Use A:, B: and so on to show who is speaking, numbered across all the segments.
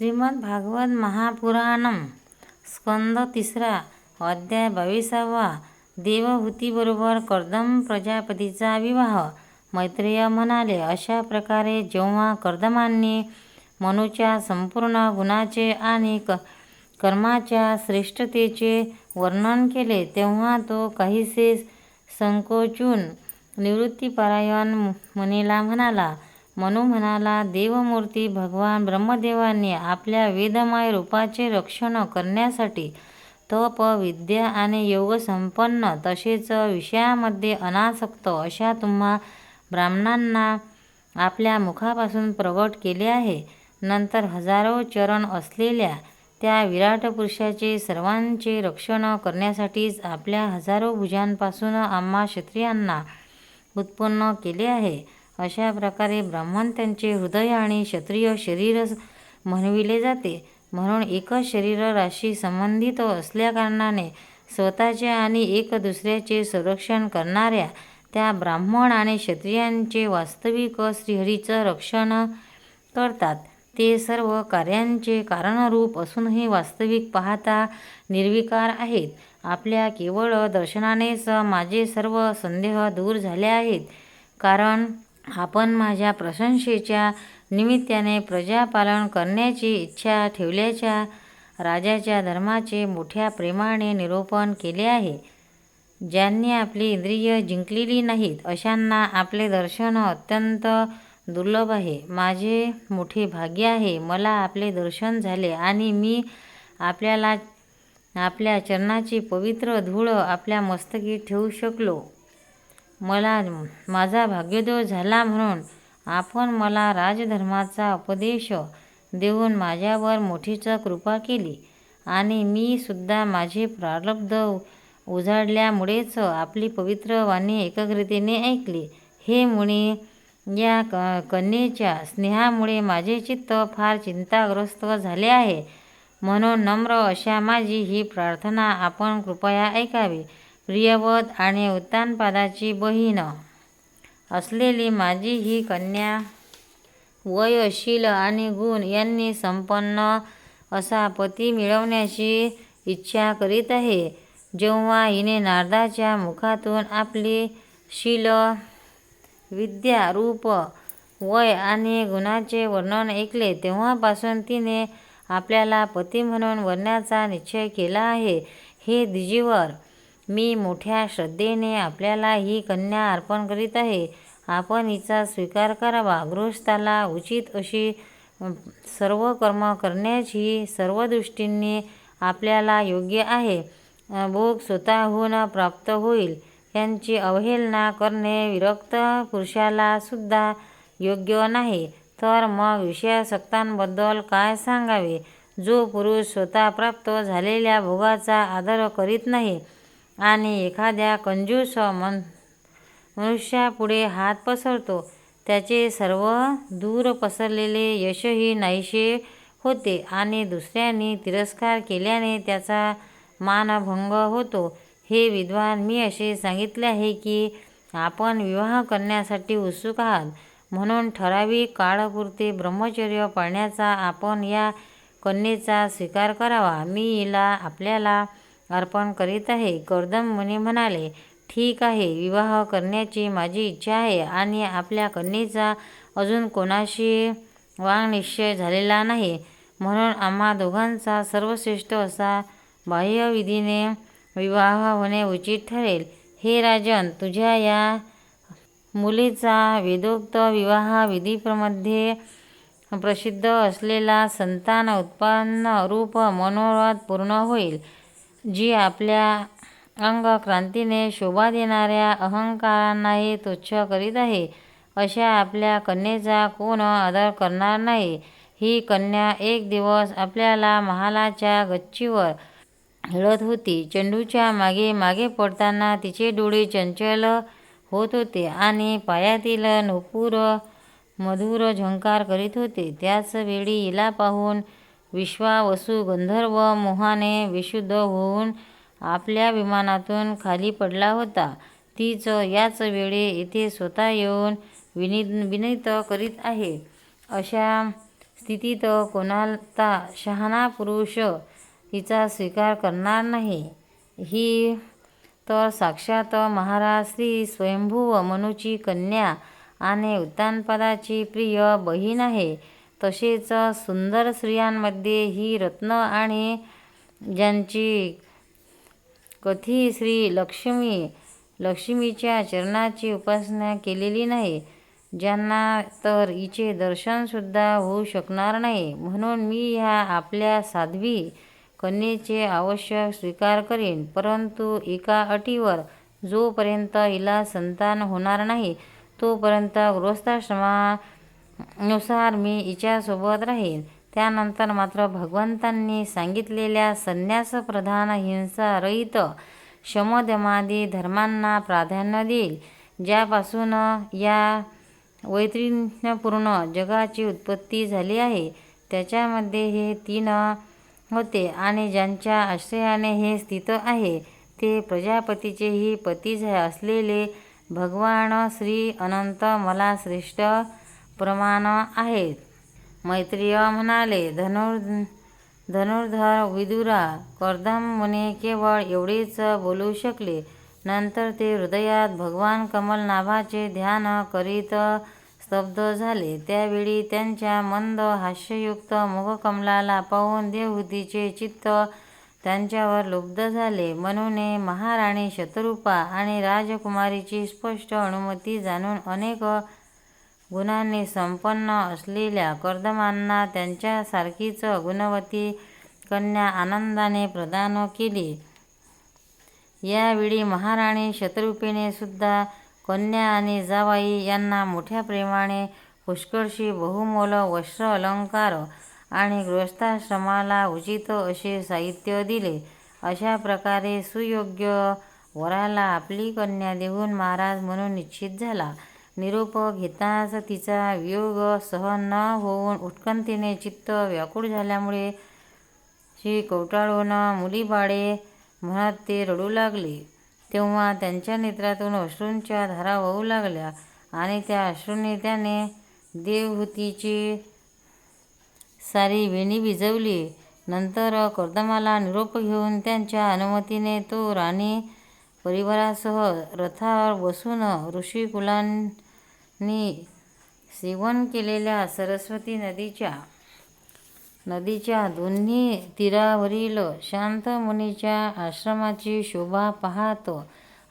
A: श्रीमद् भागवत महापुराणम स्कंद तिसरा अध्याय बावीसावा देवहूतीबरोबर कर्दम प्रजापतीचा विवाह. मैत्रेय म्हणाले अशा प्रकारे जेव्हा कर्दमांनी मनुच्या संपूर्ण गुणाचे आणि क कर्माच्या श्रेष्ठतेचे वर्णन केले तेव्हा तो काहीसे संकोचून निवृत्तीपरायण मुनीला म्हणाला मनु म्हणाला देवमूर्ती भगवान ब्रह्मदेवांनी आपल्या वेदमय रूपाचे रक्षण करण्यासाठी तप विद्या आणि योगसंपन्न तसेच विषयामध्ये अनासक्त अशा तुम्हा ब्राह्मणांना आपल्या मुखापासून प्रगट केले आहे. नंतर हजारो चरण असलेल्या त्या विराट पुरुषाचे सर्वांचे रक्षण करण्यासाठीच आपल्या हजारो भुजांपासून आम्हा क्षत्रियांना उत्पन्न केले आहे. अशा प्रकारे ब्राह्मण त्यांचे हृदय आणि क्षत्रिय शरीर म्हणविले जाते. म्हणून एकच शरीर राशी संबंधित असल्याकारणाने स्वतःचे आणि एक दुसऱ्याचे संरक्षण करणाऱ्या त्या ब्राह्मण आणि क्षत्रियांचे वास्तविक श्रीहरीचं रक्षण करतात. ते सर्व कार्यांचे कारणरूप असूनही वास्तविक पाहता निर्विकार आहेत. आपल्या केवळ दर्शनानेच माझे सर्व संदेह दूर झाले आहेत. कारण आपण माझ्या प्रशंसेच्या निमित्ताने प्रजापालन करण्याची इच्छा ठेवल्याच्या राजाच्या धर्माचे मोठ्या प्रेमाने निरूपण केले आहे. ज्यांनी आपली इंद्रिय जिंकलेली नाहीत अशांना आपले दर्शन अत्यंत दुर्लभ आहे. माझे मोठे भाग्य आहे मला आपले दर्शन झाले आणि मी आपल्याला आपल्या चरणाची पवित्र धूळ आपल्या मस्तकी ठेवू शकलो. मला माझा भाग्योदय झाला म्हणून आपण मला राजधर्माचा उपदेश देऊन माझ्यावर मोठीच कृपा केली. आणि मी सुद्धा माझे प्रारब्ध उजाडल्यामुळेच आपली पवित्र वाणी एकाग्रतेने ऐकली. हे मुनी या क कन्येच्या स्नेहामुळे माझे चित्त फार चिंताग्रस्त झाले आहे. म्हणून नम्र अशा माझी ही प्रार्थना आपण कृपया ऐकावी. प्रियवत आणि उत्तानपादाची बहीण असलेली माझी ही कन्या वयशील आणि गुण यांनी संपन्न असा पती मिळवण्याची इच्छा करीत आहे. जेव्हा हिने नारदाच्या मुखातून आपली शील विद्या रूप वय आणि गुणाचे वर्णन ऐकले तेव्हापासून तिने आपल्याला पती म्हणून वरण्याचा निश्चय केला आहे. हे दिजीवर मी मोठ्या श्रद्धेने आपल्याला ही कन्या अर्पण करीत आहे. आपण हिचा स्वीकार करावा. गृहस्थाला उचित अशी सर्व कर्म करण्याची सर्व दृष्टींनी आपल्याला योग्य आहे. भोग स्वतःहून प्राप्त होईल. यांची अवहेलना करणे विरक्त पुरुषाला सुद्धा योग्य नाही. तर मग विषयासक्तांबद्दल काय सांगावे? जो पुरुष स्वतः प्राप्त झालेल्या भोगाचा आदर करीत नाही आणि एखाद्या कंजूस मन मनुष्यापुढे हात पसरतो. त्याचे सर्व दूर पसरलेले यशही नाहीसे होते आणि दुसऱ्यांनी तिरस्कार केल्याने त्याचा मानभंग होतो. हे विद्वान मी असे सांगितले आहे की आपण विवाह करण्यासाठी उत्सुक आहात. म्हणून ठराविक काळापुरते ब्रह्मचर्य पाळण्याचा आपण या कन्येचा स्वीकार करावा. मी हिला आपल्याला अर्पण करीत आहे. कर्दम मुनी म्हणाले ठीक आहे विवाह करण्याची माझी इच्छा आहे आणि आपल्या कन्येचा अजून कोणाशी वाङनिश्चय झालेला नाही. म्हणून आम्हा दोघांचा सर्वश्रेष्ठ असा बाह्यविधीने विवाह होणे उचित ठरेल. हे राजन तुझ्या या मुलीचा वेदोक्त विवाह विधीप्रमध्ये प्रसिद्ध असलेला संतान उत्पन्न रूप मनोरथ पूर्ण होईल. जी आपल्या अंगक्रांतीने शोभा देणाऱ्या अहंकारांनाही तुच्छ करीत आहे अशा आपल्या कन्येचा कोण आदर करणार नाही? ही कन्या एक दिवस आपल्याला महालाच्या गच्चीवर हिळत होती. चेंडूच्या मागे मागे पडताना तिचे डोळे चंचल होत होते आणि पायातील नुपूर मधुर झंकार करीत होते. त्याच वेळी हिला पाहून विश्वावसू गंधर्व मोहाने विशुद्ध होऊन आपल्या विमानातून खाली पडला होता. तीच याच वेळी येथे स्वतः येऊन विनि विनंती करीत आहे. अशा स्थितीत कोणाला शहाणा पुरुष तिचा स्वीकार करणार नाही. ही तर साक्षात महाराज श्री स्वयंभू मनूची कन्या आणि उत्तानपदाची प्रिय बहीण आहे. तसेच सुंदर स्त्रियांमध्ये ही रत्न आणि ज्यांची कथी श्री लक्ष्मी लक्ष्मीच्या चरणाची उपासना केलेली नाही ज्यांना तर हिचे दर्शनसुद्धा होऊ शकणार नाही म्हणून मी ह्या आपल्या साध्वी कन्येचे आवश्यक स्वीकार करीन. परंतु एका अटीवर जोपर्यंत हिला संतान होणार नाही तोपर्यंत गृहस्थाश्रमा नुसार मी हिच्यासोबत राहीन. त्यानंतर मात्र भगवंतांनी सांगितलेल्या संन्यासप्रधान हिंसारहित शमदमादी धर्मांना प्राधान्य देईल ज्यापासून या वैतरण्यपूर्ण जगाची उत्पत्ती झाली आहे. त्याच्यामध्ये हे तीन होते आणि ज्यांच्या आश्रयाने हे स्थित आहे ते प्रजापतीचेही पती असलेले भगवान श्री अनंत मला श्रेष्ठ प्रमाण आहेत मैत्रेय म्हणाले धनुर् धनुर्धर विदुरा कर्दम मुने केवळ एवढेच बोलू शकले. नंतर ते हृदयात भगवान कमलनाभाचे ध्यान करीत स्तब्ध झाले. त्यावेळी त्यांच्या मंद हास्ययुक्त मुखकमलाला पाहून देवहूतीचे चित्त त्यांच्यावर लुब्ध झाले. म्हणून महाराणी शतरूपा आणि राजकुमारीची स्पष्ट अनुमती जाणून अनेक गुणांनी संपन्न असलेल्या कर्दमांना त्यांच्यासारखीच गुणवती कन्या आनंदाने प्रदान केली. यावेळी महाराणी शत्रुपिणे सुद्धा कन्या आणि जावाई यांना मोठ्या प्रेमाने पुष्कळशी बहुमोल वस्त्र अलंकार आणि गृहस्थाश्रमाला उचित असे साहित्य दिले. अशा प्रकारे सुयोग्य वराला आपली कन्या देऊन महाराज म्हणून निश्चित झाला. निरोप घेताच तिचा वियोग सहन न होऊन उत्कंठेने चित्त व्याकुळ झाल्यामुळे श्री कवटाळून मुलीबाळे म्हणत ते रडू लागले. तेव्हा त्यांच्या नेत्रातून अश्रूंच्या धारा वाहू लागल्या आणि त्या अश्रूंनी त्याने देवहूतीची सारी वेणी भिजवली. नंतर कर्दमाला निरोप घेऊन त्यांच्या अनुमतीने तो राणी परिवारासह रथावर बसून नी सेवन केलेल्या सरस्वती नदीच्या नदीच्या दोन्ही तीरावरील शांत मुनीच्या आश्रमाची शोभा पाहत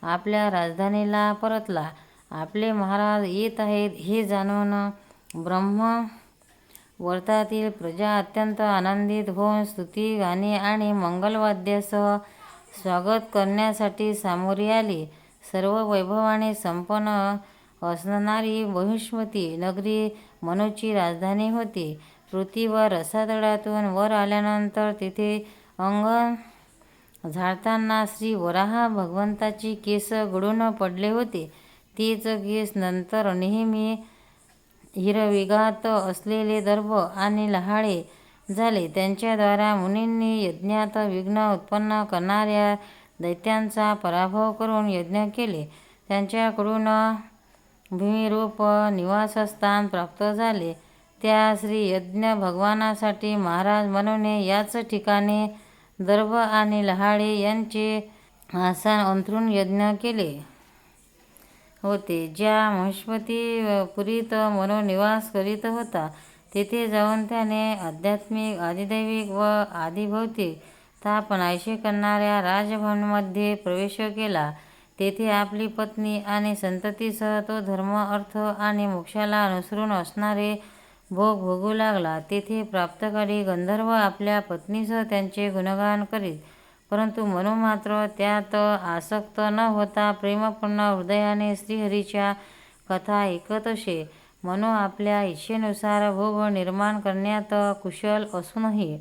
A: आपल्या राजधानीला परतला. आपले महाराज येत आहेत हे जाणून ब्रह्मवर्तातील प्रजा अत्यंत आनंदित होऊन स्तुती गाणी आणि मंगलवाद्यासह स्वागत करण्यासाठी सामोरी आली. सर्व वैभवाने संपन्न असणारी बहिष्मती नगरी मनूची राजधानी होती. पृथ्वीवर रसातळातून वर आल्यानंतर तिथे अंग झाडताना श्री वराहा भगवंताची केस गळून पडले होते. तीच केस नंतर नेहमी हिरविघात असलेले दर्भ आणि लहाळे झाले. त्यांच्याद्वारा मुनींनी यज्ञात विघ्न उत्पन्न करणाऱ्या दैत्यांचा पराभव करून यज्ञ केले. त्यांच्याकडून भूमिरूप निवासस्थान प्राप्त झाले. त्या श्री यज्ञ भगवानासाठी महाराज मनूने याच ठिकाणी दर्भ आणि लहाळे यांचे आसन अंथरून यज्ञ केले होते ज्या महिष्मतीपुरीत म्हणून निवास करीत होता. तेथे जाऊन त्याने आध्यात्मिक आदिदैविक व आदिभौतिक ताप नाहीसे करणाऱ्या राजभवनमध्ये प्रवेश केला. तेथे आपली पत्नी आणि संततीसह तो धर्म अर्थ आणि मोक्षाला अनुसरून असणारे भोग भोगू लागला तेथे प्राप्तकारी गंधर्व आपल्या पत्नीसह त्यांचे गुणगान करीत परंतु मनो मात्र त्यात आसक्त न होता प्रेमपूर्ण हृदयाने श्रीहरीच्या कथा ऐकत असे मनो आपल्या इच्छेनुसार भोग निर्माण करण्यात कुशल असूनही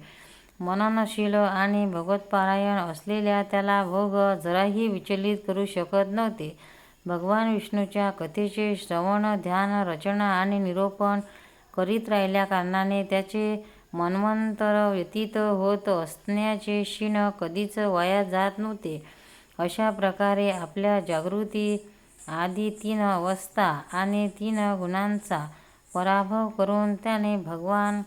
A: मननशील आणि भगवतपारायण असलेल्या त्याला भोग जराही विचलित करू शकत नव्हते. भगवान विष्णूच्या कथेचे श्रवण ध्यान रचना आणि निरूपण करीत राहिल्या कारणाने त्याचे मनमंतर व्यतीत होत असण्याचे क्षीण कधीच वाया जात नव्हते. अशा प्रकारे आपल्या जागृती आदी तीन अवस्था आणि तीन गुणांचा पराभव करून त्याने भगवान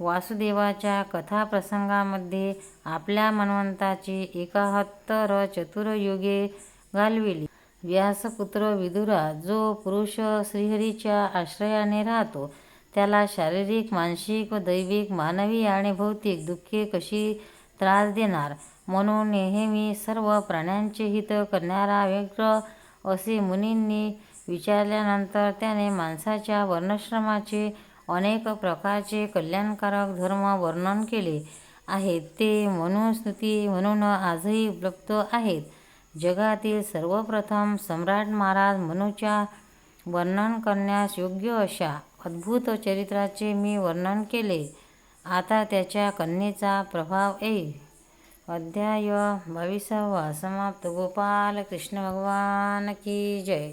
A: वासुदेवाच्या कथाप्रसंगामध्ये आपल्या मनवंताची एकाहत्तर चतुर्युगे घालविली. व्यासपुत्र विदुरा जो पुरुष श्रीहरीच्या आश्रयाने राहतो त्याला शारीरिक, मानसिक, दैविक, मानवी आणि भौतिक दुःखे कशी त्रास देणार? म्हणून नेहमी सर्व प्राण्यांचे हित करणारा व्यग्र असे मुनींनी विचारल्यानंतर त्याने माणसाच्या वर्णश्रमाचे अनेक प्रकारचे कल्याणकारक धर्म वर्णन केले आहेत. ते मनुस्मृती म्हणून आजही उपलब्ध आहेत. जगातील सर्वप्रथम सम्राट महाराज मनूच्या वर्णन करण्यास योग्य अशा अद्भुत चरित्राचे मी वर्णन केले. आता त्याच्या कन्येचा प्रभाव येईल. अध्याय बावीसावा समाप्त गोपाल कृष्ण भगवान की जय.